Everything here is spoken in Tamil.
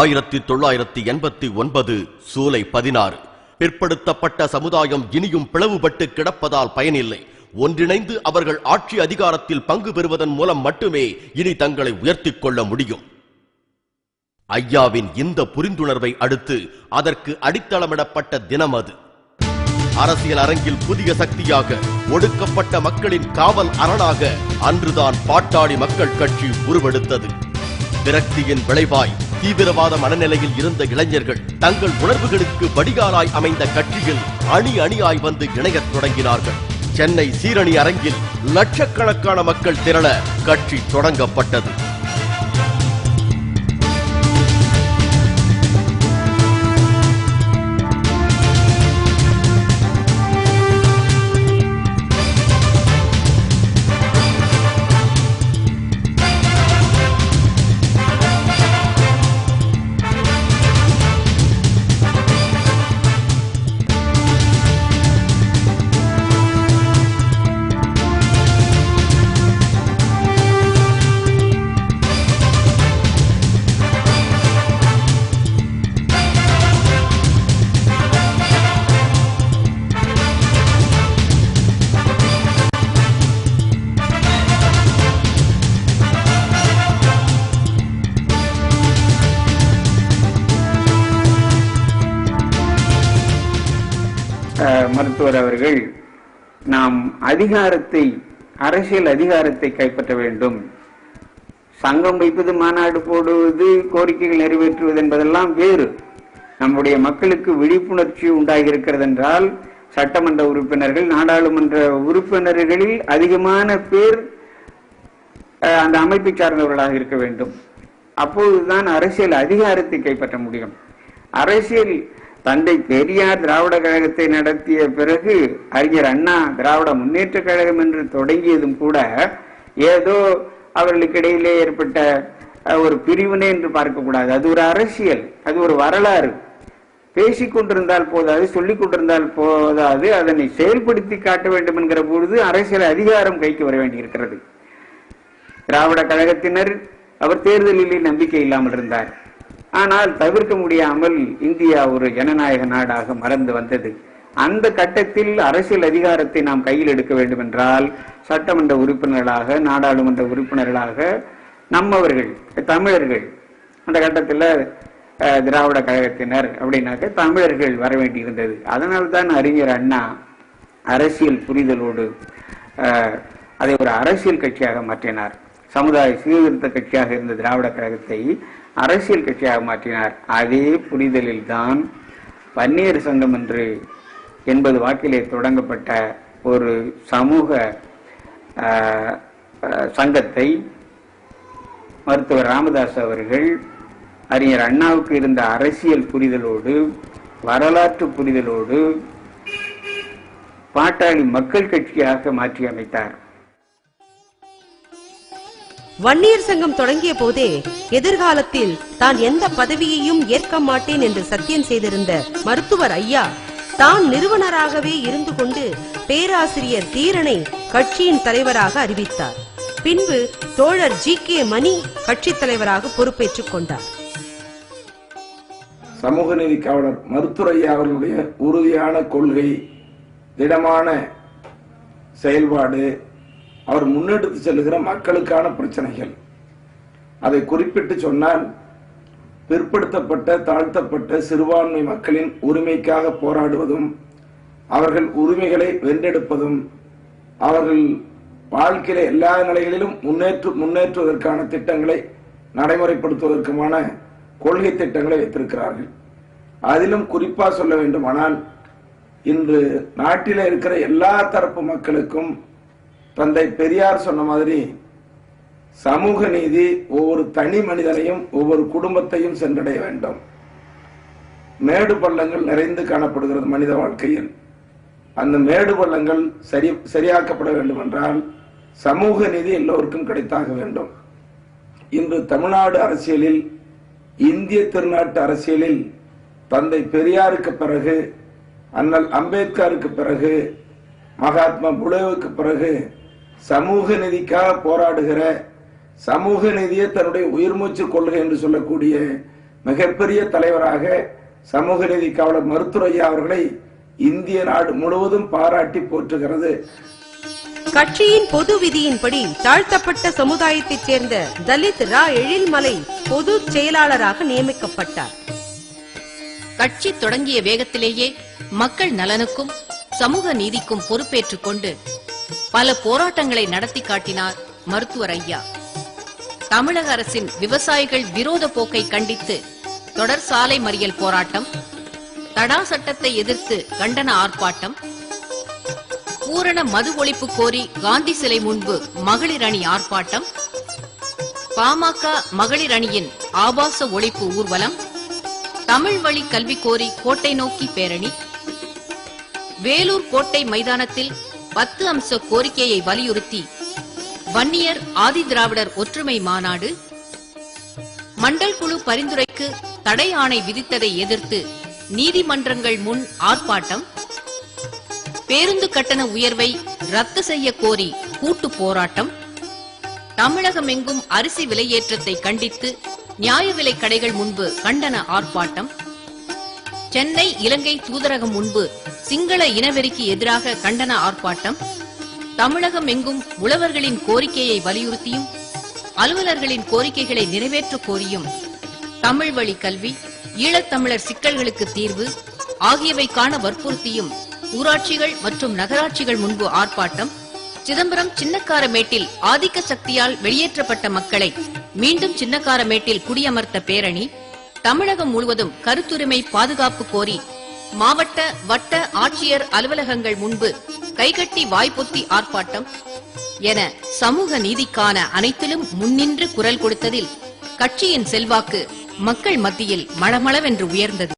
ஆயிரத்தி தொள்ளாயிரத்தி எண்பத்தி ஒன்பது சூலை பதினாறு. பிற்படுத்தப்பட்ட சமுதாயம் இனியும் பிளவுபட்டு கிடப்பதால் பயனில்லை. ஒன்றிணைந்து அவர்கள் ஆட்சி அதிகாரத்தில் பங்கு பெறுவதன் மூலம் மட்டுமே இனி தங்களை உயர்த்திக் கொள்ள முடியும். ஐயாவின் இந்த புரிந்துணர்வை அடுத்து அதற்கு அடித்தளமிடப்பட்ட தினம் அது. அரசியல் அரங்கில் புதிய சக்தியாக ஒடுக்கப்பட்ட மக்களின் காவல் அரணாக அன்றுதான் பாட்டாளி மக்கள் கட்சி உருவெடுத்தது. விரக்தியின் விளைவாய் தீவிரவாத மனநிலையில் இருந்த இளைஞர்கள் தங்கள் உணர்வுகளுக்கு வடிகாலாய் அமைந்த கட்சியில் அணி அணியாய் வந்து இணையத் தொடங்கினார்கள். சென்னை சீரணி அரங்கில் லட்சக்கணக்கான மக்கள் திரள கட்சி தொடங்கப்பட்டது. மருத்துவர் அவர்கள் நாம் அதிகாரத்தை அரசியல் அதிகாரத்தை கைப்பற்ற வேண்டும். சங்கம் வைப்பது மாநாடு போடுவது கோரிக்கைகள் நிறைவேற்றுவது என்பதெல்லாம் வேறு. நம்முடைய மக்களுக்கு விழிப்புணர்ச்சி உண்டாகி இருக்கிறது என்றால் சட்டமன்ற உறுப்பினர்கள் நாடாளுமன்ற உறுப்பினர்களில் அதிகமான பேர் அந்த அமைப்பை சார்ந்தவர்களாக இருக்க வேண்டும். அப்போதுதான் அரசியல் அதிகாரத்தை கைப்பற்ற முடியும். அரசியல் தந்தை பெரியார் திராவிட கழகத்தை நடத்திய பிறகு அறிஞர் அண்ணா திராவிட முன்னேற்ற கழகம் என்று தொடங்கியதும் கூட ஏதோ அவர்களுக்கு இடையிலே ஏற்பட்ட ஒரு பிரிவினை என்று பார்க்கக்கூடாது. அது ஒரு அரசியல் அது ஒரு வரலாறு. பேசிக் கொண்டிருந்தால் போதாது சொல்லிக் கொண்டிருந்தால் போதாது அதனை செயல்படுத்தி காட்ட வேண்டும் என்கிற பொழுது அரசியல் அதிகாரம் கைக்கு வர வேண்டியிருக்கிறது. திராவிட கழகத்தினர் அவர் தேர்தலிலே நம்பிக்கை இல்லாமல் இருந்தார். ஆனால் தவிர்க்க முடியாமல் இந்தியா ஒரு ஜனநாயக நாடாக மறந்து வந்தது. அந்த கட்டத்தில் அரசியல் அதிகாரத்தை நாம் கையில் எடுக்க வேண்டும் என்றால் சட்டமன்ற உறுப்பினர்களாக நாடாளுமன்ற உறுப்பினர்களாக நம்மவர்கள் தமிழர்கள் அந்த கட்டத்தில் திராவிட கழகத்தினர் அப்படின்னாக்க தமிழர்கள் வர வேண்டியிருந்தது. அதனால்தான் அறிஞர் அண்ணா அரசியல் புரிதலோடு அதை ஒரு அரசியல் கட்சியாக மாற்றினார். சமுதாய சீர்திருத்த கட்சியாக இருந்த திராவிட கழகத்தை அரசியல் கட்சியாக மாற்றினார். அதே புரிதலில் தான் பன்னீர் சங்கம் என்று எண்பது வாக்கிலே தொடங்கப்பட்ட ஒரு சமூக சங்கத்தை மருத்துவர் ராமதாஸ் அவர்கள் அறிஞர் அண்ணாவுக்கு இருந்த அரசியல் புரிதலோடு வரலாற்று புரிதலோடு பாட்டாளி மக்கள் கட்சியாக மாற்றி அமைத்தார் வன்னியர் சங்கம் தொடங்கிய போதே எதிர்காலத்தில் தான் எந்த பதவியையும் ஏற்க மாட்டேன் என்று சத்தியம் செய்திருந்த மருத்துவர் ஐயா தான் நிறுவனராகவே இருந்து கொண்டு பேராசிரியர் தீரனை கட்சியின் தலைவராக அறிவித்தார். பின்பு தோழர் ஜி கே மணி கட்சி தலைவராக பொறுப்பேற்றுக் கொண்டார். சமூக நீதி காவலர் மருத்துரையா அவர்களுடைய உறுதியான கொள்கை திடமான செயல்பாடு அவர் முன்னெடுத்து செல்லுகிற மக்களுக்கான பிரச்சனைகள். அதை குறிப்பிட்டு சொன்னால் பிற்படுத்தப்பட்ட தாழ்த்தப்பட்ட சிறுபான்மை மக்களின் உரிமைக்காக போராடுவதும் அவர்கள் உரிமைகளை வென்றெடுப்பதும் அவர்கள் வாழ்க்கையில எல்லா நிலைகளிலும் முன்னேற்று முன்னேற்றுவதற்கான திட்டங்களை நடைமுறைப்படுத்துவதற்குமான கொள்கை திட்டங்களை வைத்திருக்கிறார்கள். அதிலும் குறிப்பாக சொல்ல வேண்டுமானால் இன்று நாட்டில இருக்கிற எல்லா தரப்பு மக்களுக்கும் தந்தை பெரியார் சொன்ன மாதிரி சமூக நீதி ஒவ்வொரு தனி மனிதனையும் ஒவ்வொரு குடும்பத்தையும் சென்றடைய வேண்டும். மேடு பள்ளங்கள் நிறைந்து காணப்படுகிறது மனித வாழ்க்கையில். அந்த மேடு பள்ளங்கள் சரி சரியாக்கப்பட வேண்டும் என்றால் சமூக நீதி எல்லோருக்கும் கிடைத்தாக வேண்டும். இன்று தமிழ்நாடு அரசியலில் இந்திய திருநாட்டு அரசியலில் தந்தை பெரியாருக்கு பிறகு அண்ணல் அம்பேத்கருக்கு பிறகு மகாத்மா புலேவுக்கு பிறகு சமூக நீதிக்காக போராடுகிற சமூக நீதியை தன்னுடைய உயிர்மூச்சு கொள்கை என்று சொல்லக்கூடிய மிகப்பெரிய தலைவராக சமூக நீதி காவலர் மருத்துவரையா அவர்களை இந்திய நாடு முழுவதும் பாராட்டி போற்றுகிறது. கட்சியின் பொது விதியின்படி தாழ்த்தப்பட்ட சமுதாயத்தைச் சேர்ந்த தலித் ரா எழில்மலை பொது செயலாளராக நியமிக்கப்பட்டார். கட்சி தொடங்கிய வேகத்திலேயே மக்கள் நலனுக்கும் சமூக நீதிக்கும் பொறுப்பேற்றுக் கொண்டு பல போராட்டங்களை நடத்தி காட்டினார் மருத்துவர் ஐயா. தமிழக அரசின் விவசாயிகள் விரோத போக்கை கண்டித்து தொடர் சாலை மறியல் போராட்டம் தடா சட்டத்தை எதிர்த்து கண்டன ஆர்ப்பாட்டம் பூரண மது ஒழிப்பு கோரி காந்தி சிலை முன்பு மகளிர் அணி ஆர்ப்பாட்டம் பாமக மகளிர் அணியின் ஆபாச ஒழிப்பு ஊர்வலம் தமிழ் வழி கல்வி கோரி கோட்டை நோக்கி பேரணி வேலூர் கோட்டை மைதானத்தில் பத்து அம்ச கோரிக்கையை வலியுறுத்தி வன்னியர் ஆதி திராவிடர் ஒற்றுமை மாநாடு மண்டல் குழு பரிந்துரைக்கு தடை ஆணை விதித்ததை எதிர்த்து நீதிமன்றங்கள் முன் ஆர்ப்பாட்டம் பேருந்து கட்டண உயர்வை ரத்து செய்ய கோரி கூட்டு போராட்டம் தமிழகமெங்கும் அரிசி விலையேற்றத்தை கண்டித்து நியாய விலை கடைகள் முன்பு கண்டன ஆர்ப்பாட்டம் சென்னை இலங்கை தூதரகம் முன்பு சிங்கள இனவெறிக்கு எதிராக கண்டன ஆர்ப்பாட்டம் தமிழகம் எங்கும் உழவர்களின் கோரிக்கையை வலியுறுத்தியும் அலுவலர்களின் கோரிக்கைகளை நிறைவேற்ற கோரியும் தமிழ் வழி கல்வி ஈழத்தமிழர் சிக்கல்களுக்கு தீர்வு ஆகியவைக்கான வற்புறுத்தியும் ஊராட்சிகள் மற்றும் நகராட்சிகள் முன்பு ஆர்ப்பாட்டம் சிதம்பரம் சின்னக்காரமேட்டில் ஆதிக்க சக்தியால் வெளியேற்றப்பட்ட மக்களை மீண்டும் சின்னக்காரமேட்டில் குடியமர்த்த பேரணி தமிழகம் முழுவதும் கருத்துரிமை பாதுகாப்பு கோரி மாவட்ட வட்ட ஆட்சியர் அலுவலகங்கள் முன்பு கைகட்டி வாய்ப்பொத்தி ஆர்ப்பாட்டம் என சமூக நீதிக்கான அனைத்திலும் முன்னின்று குரல் கொடுத்ததில் கட்சியின் செல்வாக்கு மக்கள் மத்தியில் மளமளவென்று உயர்ந்தது.